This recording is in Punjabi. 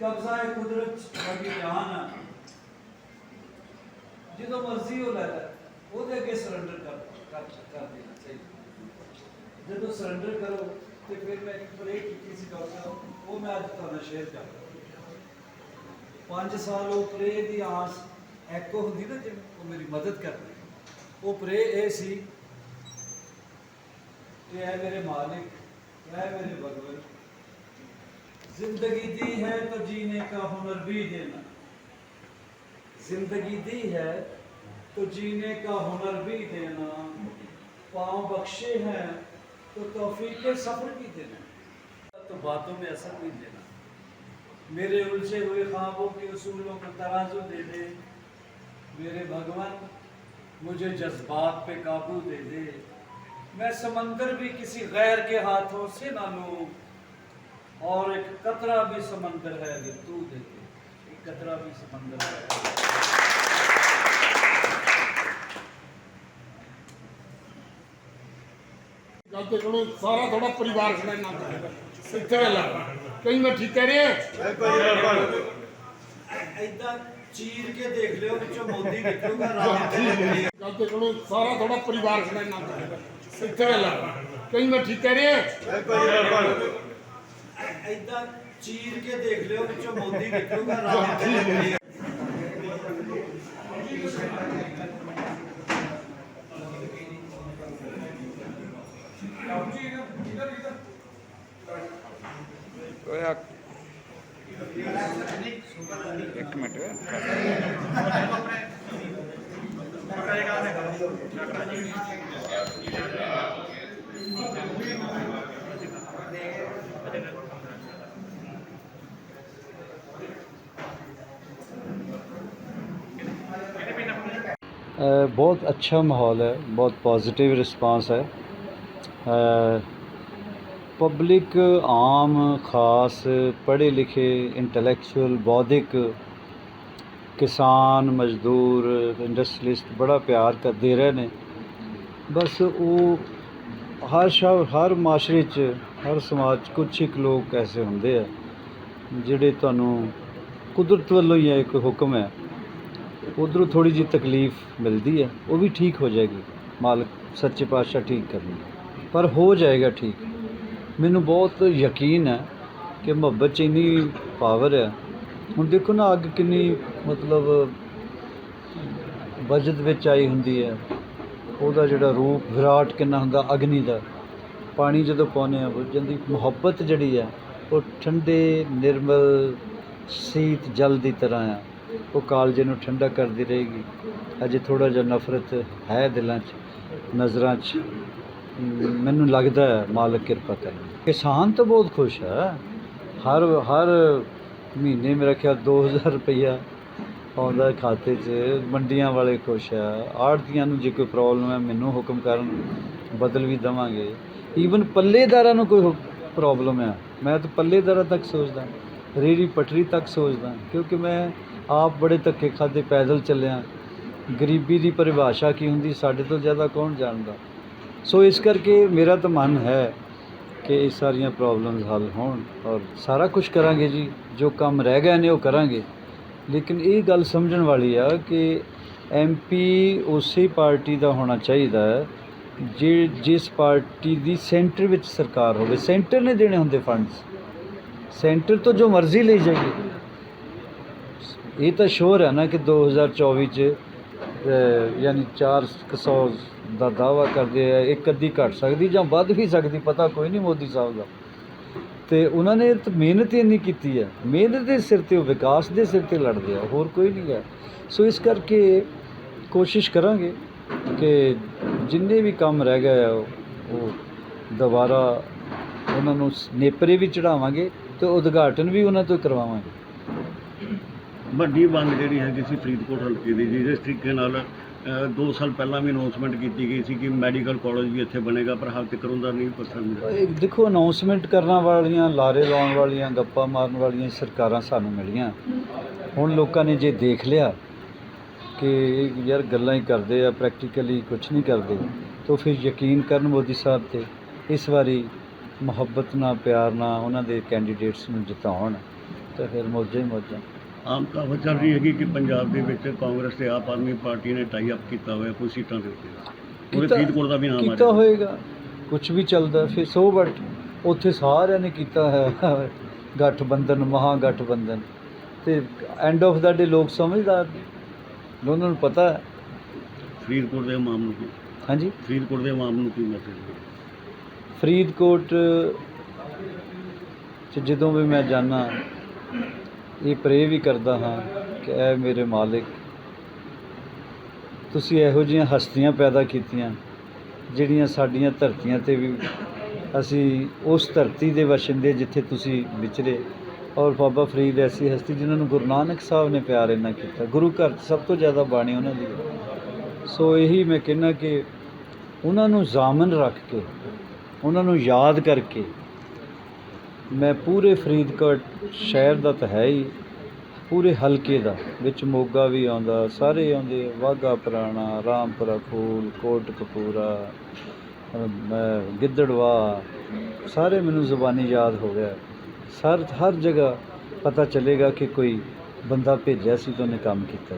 ਕਬਜ਼ਾ ਹੈ ਕੁਦਰਤ ਸਾਡੀ ਜਾਨ ਆ। ਜਦੋਂ ਮਰਜ਼ੀ ਹੋ ਲੈਦਾ ਉਹਦੇ ਅੱਗੇ ਸਰੈਂਡਰ ਕਰ ਕਰ ਦੇਣਾ ਚਾਹੀਦਾ। ਜਦੋਂ ਸਰੈਂਡਰ ਕਰੋ, ਤੇ ਫਿਰ ਮੈਂ ਇੱਕ ਪ੍ਰੇਅਰ ਕੀਤੀ ਸੀ ਡਾਕਟਰ ਉਹ ਮੈਂ ਅੱਜ ਤੁਹਾਨੂੰ ਸ਼ੇਅਰ ਕਰਦਾ 5 ਸਾਲ ਉਹ ਪ੍ਰੇਅਰ ਦੀ ਆਸ ਐਕੋ ਹੁੰਦੀ ਨਾ ਜਿਵੇਂ, ਉਹ ਮੇਰੀ ਮਦਦ ਕਰਦੀ। ਉਹ ਪ੍ਰੇਅਰ ਇਹ ਸੀ ਕਿ ਐ ਮੇਰੇ ਮਾਲਿਕ ਐ ਮੇਰੇ ਭਗਵਾਨ ज़िंदगी दी है तो जीने का हुनर भी देना। ज़िंदगी दी है तो जीने का हुनर भी देना। पाँव बख्शे हैं तो तौफीक सफ़र भी देना। तो बातों में असर भी देना। मेरे उलझे हुए ख्वाबों के उसूलों का तराजू दे दे। मेरे भगवान, मुझे जज्बात पे काबू दे दे। मैं समंदर भी किसी गैर के हाथों से ना लूँ। और एक कतरा भी समंदर है अगर तू दे दे एक कतरा भी समंदर है ਗੱਲ ਤੇ ਸੁਣੋ ਸਾਰਾ ਤੁਹਾਡਾ ਪਰਿਵਾਰ ਖੜਾ ਨਾ ਇੱਥੇ ਗੱਲ ਆ ਕਈ ਮੈਂ ਠੀਕ ਕਹਿ ਰਿਹਾ ऐदा चीर के देख लियो ਵਿੱਚੋਂ ਮੋਦੀ ਨਿਕਲੂਗਾ ਰਾਮ ਦੇ ਗੱਲ ਤੇ ਸੁਣੋ ਸਾਰਾ ਤੁਹਾਡਾ ਪਰਿਵਾਰ ਖੜਾ ਨਾ ਇੱਥੇ ਗੱਲ ਆ ਕਈ ਮੈਂ ਠੀਕ ਕਹਿ ਰਿਹਾ ਇਦਾਂ ਚੀਰ ਕੇ ਦੇਖ ਲਿਓ ਵਿੱਚੋਂ ਮੋਦੀ ਨਿਕਲੂਗਾ ਰਾਤ ਦੇ ਇੱਕ ਮਿੰਟ ਕਰਾਏਗਾ ਬਹੁਤ ਅੱਛਾ ਮਾਹੌਲ ਹੈ, ਬਹੁਤ ਪੋਜ਼ਿਟਿਵ ਰਿਸਪਾਂਸ ਹੈ। ਪਬਲਿਕ ਆਮ, ਖਾਸ ਪੜ੍ਹੇ ਲਿਖੇ ਇੰਟੈਲੈਕਚੁਅਲ ਬੌਧਿਕ ਕਿਸਾਨ, ਮਜ਼ਦੂਰ ਇੰਡਸਟਰੀਸਟ ਬੜਾ ਪਿਆਰ ਕਰਦੇ ਰਹੇ ਨੇ। ਬਸ ਉਹ ਹਰ ਸ਼ਹਿਰ ਹਰ ਮਾਸ਼ਰੇ 'ਚ, ਹਰ ਸਮਾਜ 'ਚ ਕੁਝ ਇੱਕ ਲੋਕ ਐਸੇ ਹੁੰਦੇ ਆ, ਜਿਹੜੇ ਤੁਹਾਨੂੰ ਕੁਦਰਤ ਵੱਲੋਂ ਹੀ ਇੱਕ ਹੁਕਮ ਹੈ। ਉਧਰੋਂ ਥੋੜੀ ਜਿਹੀ ਤਕਲੀਫ ਮਿਲਦੀ ਹੈ, ਉਹ ਵੀ ਠੀਕ ਹੋ ਜਾਏਗੀ। ਮਾਲਕ, ਸੱਚੇ ਪਾਤਸ਼ਾਹ ਠੀਕ ਕਰਨਗੇ। ਪਰ ਹੋ ਜਾਏਗਾ ਠੀਕ। ਮੈਨੂੰ ਬਹੁਤ ਯਕੀਨ ਹੈ ਕਿ ਮੁਹੱਬਤ 'ਚ ਇੰਨੀ ਪਾਵਰ ਹੈ। ਹੁਣ ਦੇਖੋ ਨਾ ਅੱਗ ਕਿੰਨੀ, ਮਤਲਬ ਵਜਦ ਵਿੱਚ ਆਈ ਹੁੰਦੀ ਹੈ। ਉਹਦਾ ਜਿਹੜਾ ਰੂਪ, ਵਿਰਾਟ ਕਿੰਨਾ ਹੁੰਦਾ, ਅਗਨੀ ਦਾ। ਪਾਣੀ ਜਦੋਂ ਪਾਉਂਦੇ ਆ ਬੁੱਝ ਦੀ ਮੁਹੱਬਤ ਜਿਹੜੀ ਹੈ, ਉਹ ਠੰਡੇ, ਨਿਰਮਲ, ਸੀਤ, ਜਲ ਦੀ ਤਰ੍ਹਾਂ ਆ ਉਹ ਕਾਲਜੇ ਨੂੰ ਠੰਡਾ ਕਰਦੀ ਰਹੇਗੀ। ਅਜੇ ਥੋੜਾ ਜਿਹਾ ਨਫ਼ਰਤ ਹੈ ਦਿਲਾਂ 'ਚ, ਨਜ਼ਰਾਂ 'ਚ। ਮੈਨੂੰ ਲੱਗਦਾ ਹੈ ਮਾਲਕ ਕਿਰਪਾ ਕਰੇ ਕਿਸਾਨ ਤਾਂ ਬਹੁਤ ਖੁਸ਼ ਹੈ। ਹਰ ਹਰ ਮਹੀਨੇ ਮੇਰਾ ਖਿਆਲ 2000 ਰੁਪਈਆ ਆਉਂਦਾ ਖਾਤੇ 'ਚ। ਮੰਡੀਆਂ ਵਾਲੇ ਖੁਸ਼ ਆ ਆੜਤੀਆਂ ਨੂੰ ਜੇ ਕੋਈ ਪ੍ਰੋਬਲਮ ਹੈ, ਮੈਨੂੰ ਹੁਕਮ ਕਰਨ ਬਦਲ ਵੀ ਦਵਾਂਗੇ। ਈਵਨ ਪੱਲੇਦਾਰਾਂ ਨੂੰ ਕੋਈ ਪ੍ਰੋਬਲਮ ਹੈ। ਮੈਂ ਤਾਂ ਪੱਲੇਦਾਰਾਂ ਤੱਕ ਸੋਚਦਾ, ਰੇੜੀ ਪਟਰੀ ਤੱਕ ਸੋਚਦਾ, ਕਿਉਂਕਿ ਮੈਂ ਆਪ ਬੜੇ ਧੱਕੇ ਖਾਦੇ ਪੈਦਲ ਚੱਲਿਆ ਗਰੀਬੀ ਦੀ ਪਰਿਭਾਸ਼ਾ ਕੀ ਹੁੰਦੀ? ਸਾਡੇ ਤੋਂ ਜ਼ਿਆਦਾ ਕੌਣ ਜਾਣਦਾ? ਸੋ ਇਸ ਕਰਕੇ ਮੇਰਾ ਤਾਂ ਮਨ ਹੈ ਕਿ ਇਹ ਸਾਰੀਆਂ ਪ੍ਰੋਬਲਮਸ ਹੱਲ ਹੋਣ ਔਰ ਸਾਰਾ ਕੁਝ ਕਰਾਂਗੇ ਜੀ। ਜੋ ਕੰਮ ਰਹਿ ਗਏ ਨੇ ਉਹ ਕਰਾਂਗੇ। ਲੇਕਿਨ ਇਹ ਗੱਲ ਸਮਝਣ ਵਾਲੀ ਆ ਕਿ ਐਮਪੀ ਉਸੇ ਪਾਰਟੀ ਦਾ ਹੋਣਾ ਚਾਹੀਦਾ ਹੈ, ਜੇ ਜਿਸ ਪਾਰਟੀ ਦੀ ਸੈਂਟਰ ਵਿੱਚ ਸਰਕਾਰ ਹੋਵੇ। ਸੈਂਟਰ ਨੇ ਦੇਣੇ ਹੁੰਦੇ ਫੰਡਸ ਸੈਂਟਰ ਤੋਂ ਜੋ ਮਰਜ਼ੀ ਲਈ ਜਾਏਗੀ ਇਹ ਤਾਂ ਸ਼ੋਰ ਹੈ ਨਾ ਕਿ 2024 ਚ ਅਹ, ਯਾਨੀ 400 ਦਾ ਦਾਵਾ ਕਰਦੇ ਆ ਇੱਕ ਅੱਧੀ ਘਟ ਸਕਦੀ ਜਾਂ ਵੱਧ ਵੀ ਸਕਦੀ ਪਤਾ ਕੋਈ ਨਹੀਂ ਮੋਦੀ ਸਾਹਿਬ ਦਾ। ਤੇ ਉਹਨਾਂ ਨੇ ਤਾਂ ਮਿਹਨਤ ਹੀ ਇੰਨੀ ਕੀਤੀ ਹੈ। ਮਿਹਨਤ ਦੇ ਸਿਰ ਤੇ ਉਹ ਵਿਕਾਸ ਦੇ ਸਿਰ ਤੇ ਲੜਦੇ ਆ ਹੋਰ ਕੋਈ ਨਹੀਂ ਹੈ। ਸੋ ਇਸ ਕਰਕੇ ਕੋਸ਼ਿਸ਼ ਕਰਾਂਗੇ ਕਿ ਜਿੰਨੇ ਵੀ ਕੰਮ ਰਹਿ ਗਏ ਆ ਉਹ ਦੁਬਾਰਾ ਉਹਨਾਂ ਨੂੰ ਨੇਪਰੇ ਵੀ ਚੜਾਵਾਂਗੇ ਤੇ ਉਦਘਾਟਨ ਵੀ ਉਹਨਾਂ ਤੋਂ ਕਰਵਾਵਾਂਗੇ। ਵੱਡੀ ਮੰਗ ਜਿਹੜੀ ਹੈਗੀ ਸੀ ਫਰੀਦਕੋਟ ਹਲਕੇ ਦੀ ਜੀ, ਜਿਸ ਤਰੀਕੇ ਨਾਲ 2 ਸਾਲ ਪਹਿਲਾਂ ਵੀ ਅਨਾਉਂਸਮੈਂਟ ਕੀਤੀ ਗਈ ਸੀ ਕਿ ਮੈਡੀਕਲ ਕਾਲਜ ਵੀ ਇੱਥੇ ਬਣੇਗਾ, ਪਰ ਹਾਲ ਤੱਕ ਉਹਦਾ ਨਹੀਂ ਪਤਾ ਮਿਲਿਆ ਦੇਖੋ ਅਨਾਉਂਸਮੈਂਟ ਕਰਨ ਵਾਲੀਆਂ, ਲਾਰੇ ਲਾਉਣ ਵਾਲੀਆਂ, ਗੱਪਾਂ ਮਾਰਨ ਵਾਲੀਆਂ ਸਰਕਾਰਾਂ ਸਾਨੂੰ ਮਿਲੀਆਂ। ਹੁਣ ਲੋਕਾਂ ਨੇ ਜੇ ਦੇਖ ਲਿਆ ਕਿ ਯਾਰ ਗੱਲਾਂ ਹੀ ਕਰਦੇ ਆ ਪ੍ਰੈਕਟੀਕਲੀ ਕੁਝ ਨਹੀਂ ਕਰਦੇ, ਤਾਂ ਫਿਰ ਯਕੀਨ ਕਰਨ ਮੋਦੀ ਸਾਹਿਬ ਤੇ, ਇਸ ਵਾਰੀ ਮੁਹੱਬਤ ਨਾਲ, ਪਿਆਰ ਨਾਲ ਉਹਨਾਂ ਦੇ ਕੈਂਡੀਡੇਟਸ ਨੂੰ ਜਿਤਾਉਣ, ਤਾਂ ਫਿਰ ਮੌਜਾਂ ਹੀ ਮੌਜਾਂ। ਆਮ ਕਹਾਵਤ ਚੱਲ ਰਹੀ ਹੈਗੀ ਕਿ ਪੰਜਾਬ ਦੇ ਵਿੱਚ ਕਾਂਗਰਸ ਤੇ ਆਪ ਆਦਮੀ ਪਾਰਟੀ ਨੇ ਟਾਈ ਅਪ ਕੀਤਾ ਹੋਇਆ ਕੁਝ ਸੀਟਾਂ ਦੇ ਉੱਤੇ। ਉਹਦੇ ਕੀਤਾ- ਫਰੀਦਕੋਟ ਦਾ ਵੀ ਨਾਮ ਆ ਕੀਤਾ ਰਿਹਾ। ਹੋਏਗਾ। ਕੁਝ ਵੀ ਚੱਲਦਾ ਫਿਰ ਸੋ ਬਟ ਉੱਥੇ ਸਾਰਿਆਂ ਨੇ ਕੀਤਾ ਹੈ ਗੱਠਬੰਧਨ ਮਹਾ ਗੱਠਬੰਧਨ ਤੇ ਐਂਡ ਆਫ ਦਾ ਡੇ ਲੋਕ ਸਮਝਦਾਰ ਨੇ। ਉਹਨਾਂ ਨੂੰ ਪਤਾ ਹੈ। ਫਰੀਦਕੋਟ ਦੇ ਆਵਾਮ ਨੂੰ। ਕੀ ਹਾਂਜੀ? ਫਰੀਦਕੋਟ ਦੇ ਆਵਾਮ ਨੂੰ ਕੀ ਮੈਸੇਜ ਫਰੀਦਕੋਟ ਚ ਜਦੋਂ ਵੀ ਮੈਂ ਜਾਣਾ ਇਹ ਪ੍ਰੇ ਵੀ ਕਰਦਾ ਹਾਂ ਕਿ ਐ ਮੇਰੇ ਮਾਲਿਕ, ਤੁਸੀਂ ਇਹੋ ਜਿਹੀਆਂ ਹਸਤੀਆਂ ਪੈਦਾ ਕੀਤੀਆਂ, ਜਿਹੜੀਆਂ ਸਾਡੀਆਂ ਧਰਤੀਆਂ ਤੇ ਵੀ ਅਸੀਂ ਉਸ ਧਰਤੀ ਦੇ ਵਸਿੰਦੇ ਜਿੱਥੇ ਤੁਸੀਂ ਵਿਚਰੇ ਔਰ ਬਾਬਾ ਫਰੀਦ ਐਸੀ ਹਸਤੀ ਜਿਨ੍ਹਾਂ ਨੂੰ ਗੁਰੂ ਨਾਨਕ ਸਾਹਿਬ ਨੇ ਪਿਆਰ ਇੰਨਾ ਕੀਤਾ ਗੁਰੂ ਘਰ 'ਚ ਸਭ ਤੋਂ ਜ਼ਿਆਦਾ ਬਾਣੀ ਉਹਨਾਂ ਦੀ ਹੈ। ਸੋ ਇਹੀ ਮੈਂ ਕਹਿੰਦਾ ਕਿ ਉਹਨਾਂ ਨੂੰ ਜ਼ਾਮਨ ਰੱਖ ਕੇ, ਉਹਨਾਂ ਨੂੰ ਯਾਦ ਕਰਕੇ ਮੈਂ ਪੂਰੇ ਫਰੀਦਕੋਟ ਸ਼ਹਿਰ ਦਾ ਤਾਂ ਹੈ ਹੀ, ਪੂਰੇ ਹਲਕੇ ਦਾ, ਵਿੱਚ ਮੋਗਾ ਵੀ ਆਉਂਦਾ, ਸਾਰੇ ਆਉਂਦੇ ਵਾਗਾ ਪੁਰਾਣਾ, ਰਾਮਪੁਰਾ ਫੂਲ ਕੋਟ ਕਪੂਰਾ ਗਿੱਦੜਵਾ, ਸਾਰੇ ਮੈਨੂੰ ਜ਼ੁਬਾਨੀ ਯਾਦ ਹੋ ਗਿਆ। ਸਰ, ਹਰ ਜਗ੍ਹਾ ਪਤਾ ਚੱਲੇਗਾ ਕਿ ਕੋਈ ਬੰਦਾ ਭੇਜਿਆ ਸੀ ਤਾਂ ਉਹਨੇ ਕੰਮ ਕੀਤਾ ਸੀ।